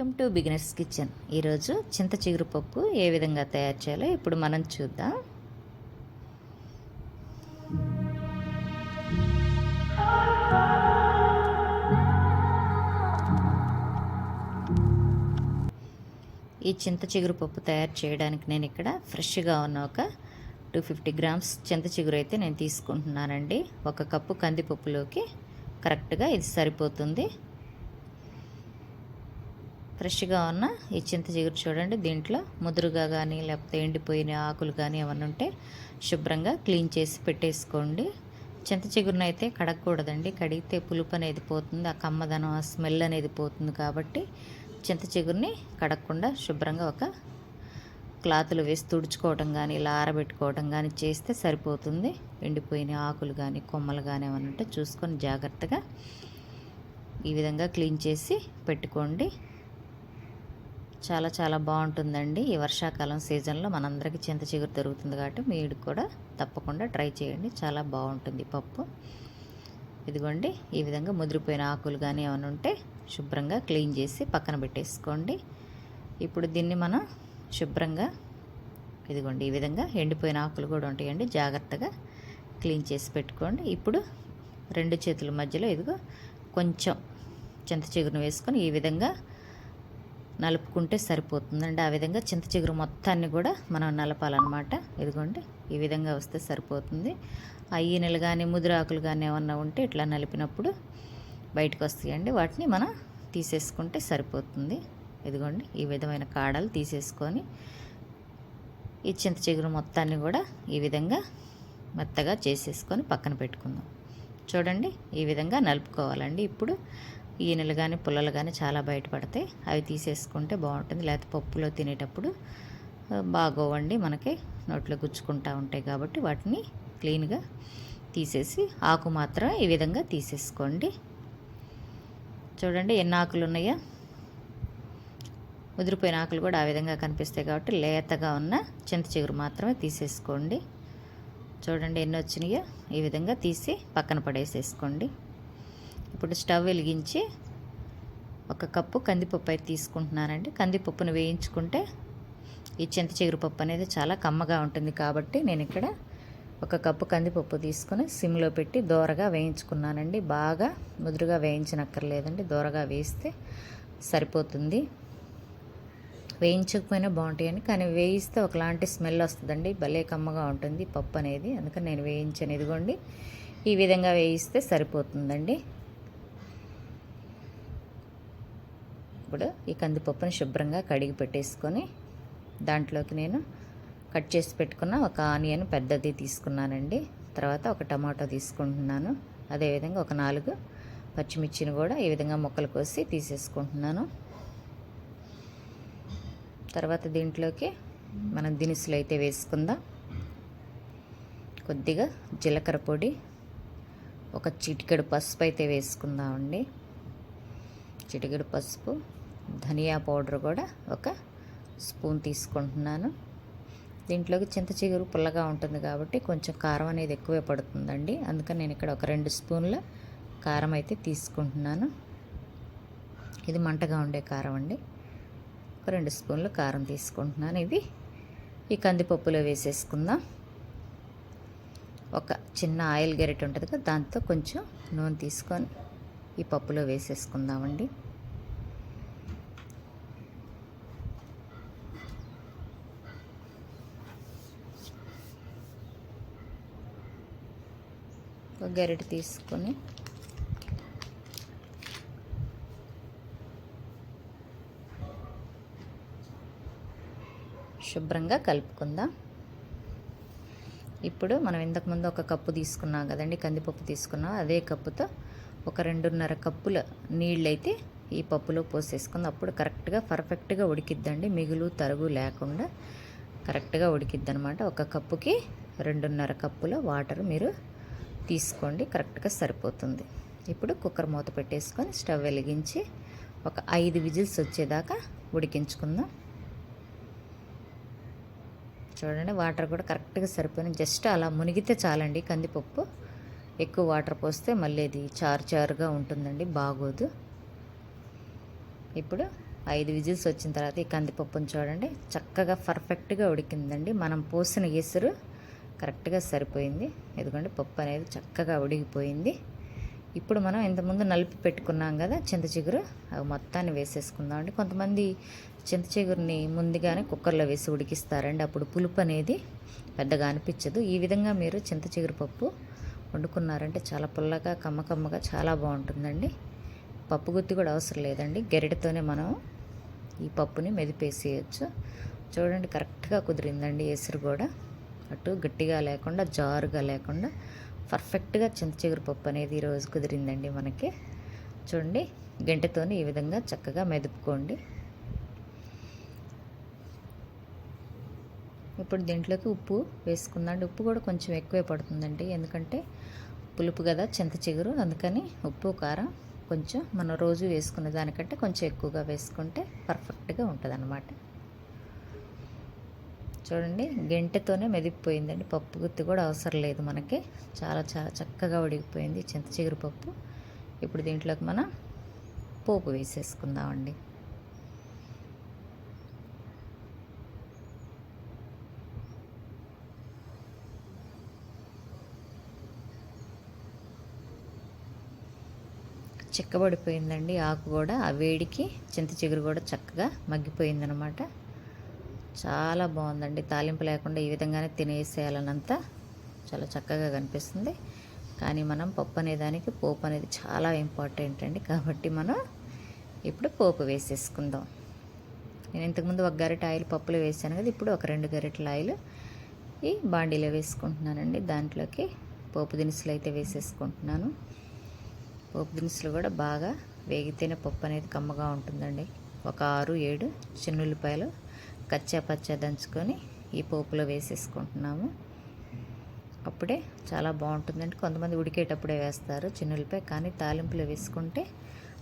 Welcome to beginners kitchen. ఈరోజు చింత చిగురు పప్పు ఏ విధంగా తయారు చేయాలో ఇప్పుడు మనం చూద్దాం. ఈ చింత చిగురు పప్పు తయారు చేయడానికి నేను ఇక్కడ ఫ్రెష్గా ఉన్న ఒక టూ ఫిఫ్టీ గ్రామ్స్ చింత చిగురు అయితే నేను తీసుకుంటున్నానండి. ఒక కప్పు కందిపప్పులోకి కరెక్ట్గా ఇది సరిపోతుంది. ఫ్రెష్గా ఉన్న ఈ చింత చిగురు చూడండి. దీంట్లో ముదురుగా కానీ లేకపోతే ఎండిపోయిన ఆకులు కానీ ఏమన్నా ఉంటే శుభ్రంగా క్లీన్ చేసి పెట్టేసుకోండి. చింత చిగురును అయితే కడగకూడదండి. కడిగితే పులుపు అనేది పోతుంది ఆ కమ్మదనం ఆ స్మెల్ అనేది పోతుంది కాబట్టి చింత చిగురిని కడగకుండా శుభ్రంగా ఒక క్లాతులు వేసి తుడుచుకోవడం కానీ ఇలా ఆరబెట్టుకోవడం కానీ చేస్తే సరిపోతుంది. ఎండిపోయిన ఆకులు కానీ కొమ్మలు కానీ ఏమన్నా ఉంటే చూసుకొని జాగ్రత్తగా ఈ విధంగా క్లీన్ చేసి పెట్టుకోండి. చాలా చాలా బాగుంటుందండి. ఈ వర్షాకాలం సీజన్లో మనందరికీ చింత చిగురు దొరుకుతుంది కాబట్టి మీరు కూడా తప్పకుండా ట్రై చేయండి. చాలా బాగుంటుంది పప్పు. ఇదిగోండి ఈ విధంగా ముదిరిపోయిన ఆకులు కానీ ఏమైనా ఉంటే శుభ్రంగా క్లీన్ చేసి పక్కన పెట్టేసుకోండి. ఇప్పుడు దీన్ని మనం శుభ్రంగా ఇదిగోండి ఈ విధంగా ఎండిపోయిన ఆకులు కూడా ఉంటాయండి. జాగ్రత్తగా క్లీన్ చేసి పెట్టుకోండి. ఇప్పుడు రెండు చేతుల మధ్యలో ఇదిగో కొంచెం చింత చిగురును వేసుకొని ఈ విధంగా నలుపుకుంటే సరిపోతుందండి. ఆ విధంగా చింత చిగురు మొత్తాన్ని కూడా మనం నలపాలన్నమాట. ఇదిగోండి ఈ విధంగా వస్తే సరిపోతుంది. ఆ ఈనెలు కానీ ముదిరాకులు కానీ ఏమన్నా ఉంటే ఇట్లా నలిపినప్పుడు బయటకు వస్తాయండి. వాటిని మనం తీసేసుకుంటే సరిపోతుంది. ఇదిగోండి ఈ విధమైన కాడలు తీసేసుకొని ఈ చింత చిగురు మొత్తాన్ని కూడా ఈ విధంగా మెత్తగా చేసేసుకొని పక్కన పెట్టుకుందాం. చూడండి ఈ విధంగా నలుపుకోవాలండి. ఇప్పుడు ఈనెలు కానీ పుల్లలు కానీ చాలా బయటపడతాయి. అవి తీసేసుకుంటే బాగుంటుంది. లేకపోతే పప్పులో తినేటప్పుడు బాగోవండి మనకి. నోట్లో గుచ్చుకుంటూ ఉంటాయి కాబట్టి వాటిని క్లీన్గా తీసేసి ఆకు మాత్రం ఈ విధంగా తీసేసుకోండి. చూడండి ఎన్ని ఆకులు ఉన్నాయో? ముదిరిపోయిన ఆకులు కూడా ఆ విధంగా కనిపిస్తాయి కాబట్టి లేతగా ఉన్న చింత చిగురు మాత్రమే తీసేసుకోండి. చూడండి ఎన్ని వచ్చినాయో ఈ విధంగా తీసి పక్కన పడేసేసుకోండి. ఇప్పుడు స్టవ్ వెలిగించి ఒక కప్పు కందిపప్పు అయితే తీసుకుంటున్నానండి. కందిపప్పును వేయించుకుంటే ఈ చింత చిగురుపప్పు అనేది చాలా కమ్మగా ఉంటుంది కాబట్టి నేను ఇక్కడ ఒక కప్పు కందిపప్పు తీసుకొని సిమ్లో పెట్టి దోరగా వేయించుకున్నానండి. బాగా ముదురుగా వేయించనక్కర్లేదండి. దోరగా వేస్తే సరిపోతుంది. వేయించకపోయినా బాగుంటాయండి కానీ వేయిస్తే ఒకలాంటి స్మెల్ వస్తుందండి. భలే కమ్మగా ఉంటుంది పప్పు అనేది. అందుకని నేను వేయించాను. ఇదిగోండి. ఈ విధంగా వేయిస్తే సరిపోతుందండి. ఇప్పుడు ఈ కందిపప్పుని శుభ్రంగా కడిగి పెట్టేసుకొని దాంట్లోకి నేను కట్ చేసి పెట్టుకున్న ఒక ఆనియన్ పెద్దది తీసుకున్నానండి. తర్వాత ఒక టమాటో తీసుకుంటున్నాను. అదేవిధంగా ఒక నాలుగు పచ్చిమిర్చిని కూడా ఈ విధంగా ముక్కలు కోసి తీసేసుకుంటున్నాను. తర్వాత దీంట్లోకి మనం దినుసులు అయితే వేసుకుందాం. కొద్దిగా జీలకర్ర పొడి ఒక చిటికెడు పసుపు అయితే వేసుకుందామండి. చిటికెడు పసుపు ధనియా పౌడర్ కూడా ఒక స్పూన్ తీసుకుంటున్నాను. దీంట్లోకి చింత చిగురు పుల్లగా ఉంటుంది కాబట్టి కొంచెం కారం అనేది ఎక్కువే పడుతుందండి. అందుకని నేను ఇక్కడ ఒక రెండు స్పూన్ల కారం అయితే తీసుకుంటున్నాను. ఇది మంటగా ఉండే కారం అండి. ఒక రెండు స్పూన్లు కారం తీసుకుంటున్నాను. ఇది ఈ కందిపప్పులో వేసేసుకుందాం. ఒక చిన్న ఆయిల్ గరిట ఉంటుంది కదా దాంతో కొంచెం నూనె తీసుకొని ఈ పప్పులో వేసేసుకుందామండి. ఒక గరిటె తీసుకొని శుభ్రంగా కలుపుకుందాం. ఇప్పుడు మనం ఇంతకుముందు ఒక కప్పు తీసుకున్నాం కదండి కందిపప్పు తీసుకున్నాం. అదే కప్పుతో ఒక రెండున్నర కప్పుల నీళ్ళైతే ఈ పప్పులో పోసేసుకుందాం. అప్పుడు కరెక్ట్గా పర్ఫెక్ట్గా ఉడికిద్దండి. మిగులు తరుగు లేకుండా కరెక్ట్గా ఉడికిద్ది అనమాట ఒక కప్పుకి రెండున్నర కప్పుల వాటర్ మీరు తీసుకోండి కరెక్ట్గా సరిపోతుంది. ఇప్పుడు కుక్కర్ మూత పెట్టేసుకొని స్టవ్ వెలిగించి ఒక ఐదు విజిల్స్ వచ్చేదాకా ఉడికించుకుందాం. చూడండి వాటర్ కూడా కరెక్ట్గా సరిపోయిన జస్ట్ అలా మునిగితే చాలండి కందిపప్పు. ఎక్కువ వాటర్ పోస్తే మళ్ళీ ఇది చారు చారుగా ఉంటుందండి బాగోదు. ఇప్పుడు ఐదు విజిల్స్ వచ్చిన తర్వాత ఈ కందిపప్పును చూడండి చక్కగా పర్ఫెక్ట్గా ఉడికిందండి. మనం పోసిన ఎసురు కరెక్ట్గా సరిపోయింది. ఎందుకంటే పప్పు అనేది చక్కగా ఉడిగిపోయింది ఇప్పుడు మనం ఇంతకుముందు నలిపి పెట్టుకున్నాం కదా చింత చిగురు అవి మొత్తాన్ని వేసేసుకుందాం అండి. కొంతమంది చింత చిగురిని ముందుగానే కుక్కర్లో వేసి ఉడికిస్తారండి. అప్పుడు పులుపు అనేది పెద్దగా అనిపించదు. ఈ విధంగా మీరు చింత చిగురు పప్పు వండుకున్నారంటే చాలా పుల్లగా కమ్మ కమ్మగా చాలా బాగుంటుందండి. పప్పు గుత్తి కూడా అవసరం లేదండి. గెరిటతోనే మనం ఈ పప్పుని మెదిపేసేయచ్చు. చూడండి కరెక్ట్గా కుదిరిందండి. ఎసురు కూడా అటు గట్టిగా లేకుండా జారుగా లేకుండా పర్ఫెక్ట్గా చింత చిగురు పప్పు అనేది ఈరోజు కుదిరిందండి మనకి. చూడండి గంటతోని ఈ విధంగా చక్కగా మెదుపుకోండి. ఇప్పుడు దీంట్లోకి ఉప్పు వేసుకుందండి ఉప్పు కూడా కొంచెం ఎక్కువే పడుతుందండి. ఎందుకంటే పులుపు కదా చింత చిగురు. అందుకని ఉప్పు కారం కొంచెం మనం రోజు వేసుకునే దానికంటే కొంచెం ఎక్కువగా వేసుకుంటే పర్ఫెక్ట్గా ఉంటుంది అన్నమాట చూడండి గెంటెతోనే మెదిగిపోయిందండి. పప్పు గుత్తి కూడా అవసరం లేదు మనకి. చాలా చాలా చక్కగా ఉడికిపోయింది చింత చిగురు పప్పు. ఇప్పుడు దీంట్లోకి మనం పోపు వేసేసుకుందామండి. చిక్కబడిపోయిందండి ఆకు కూడా. ఆ వేడికి చింత చిగురు కూడా చక్కగా మగ్గిపోయిందనమాట. చాలా బాగుందండి. తాలింపు లేకుండా ఈ విధంగానే తినేసేయాలనంత చాలా చక్కగా కనిపిస్తుంది. కానీ మనం పప్పు అనేదానికి పోపు అనేది చాలా ఇంపార్టెంట్ అండి కాబట్టి మనం ఇప్పుడు పోపు వేసేసుకుందాం. నేను ఇంతకుముందు ఒక గరిట ఆయిల్ పప్పులో వేసాను కదా ఇప్పుడు ఒక రెండు గరిటల ఆయిల్ ఈ బాండీలో వేసుకుంటున్నానండి. దాంట్లోకి పోపు దినుసులు అయితే వేసేసుకుంటున్నాను. పోపు దినుసులు కూడా బాగా వేగితేనే పప్పు అనేది కమ్మగా ఉంటుందండి. ఒక ఆరు ఏడు చిన్నుల్లిపాయలు కచ్చా పచ్చా దంచుకొని ఈ పోపులో వేసేసుకుంటున్నాము. అప్పుడే చాలా బాగుంటుందండి. కొంతమంది ఉడికేటప్పుడే వేస్తారు చిన్నులపై కానీ తాలింపులో వేసుకుంటే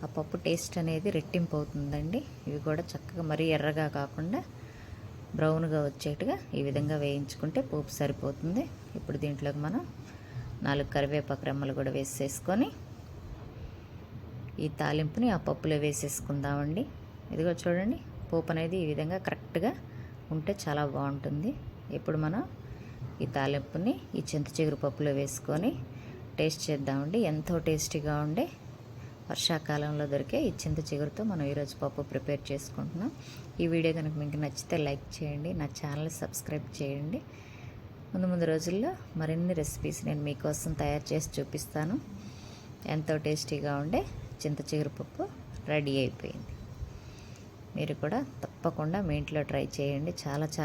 ఆ పప్పు టేస్ట్ అనేది రెట్టింపు అవుతుందండి. ఇవి కూడా చక్కగా మరీ ఎర్రగా కాకుండా బ్రౌన్గా వచ్చేట్టుగా ఈ విధంగా వేయించుకుంటే పోపు సరిపోతుంది. ఇప్పుడు దీంట్లోకి మనం నాలుగు కరివేపాకు రెమ్మలు కూడా వేసేసుకొని ఈ తాలింపుని ఆ పప్పులో వేసేసుకుందామండి. ఇదిగో చూడండి పోపు అనేది ఈ విధంగా కరెక్ట్గా ఉంటే చాలా బాగుంటుంది. ఇప్పుడు మనం ఈ తాలింపుని ఈ చింత చిగురు పప్పులో వేసుకొని టేస్ట్ చేద్దామండి. ఎంతో టేస్టీగా ఉండే వర్షాకాలంలో దొరికే ఈ చింత చిగురుతో మనం ఈరోజు పప్పు ప్రిపేర్ చేసుకుంటున్నాం. ఈ వీడియో కనుక మీకు నచ్చితే లైక్ చేయండి నా ఛానల్ సబ్స్క్రైబ్ చేయండి. ముందు ముందు రోజుల్లో మరిన్ని రెసిపీస్ నేను మీకోసం తయారు చేసి చూపిస్తాను. ఎంతో టేస్టీగా ఉండే చింత చిగురు పప్పు రెడీ అయిపోయింది. మీరు కూడా తప్పకుండా మీ ఇంట్లో ట్రై చేయండి. చాలా చాలా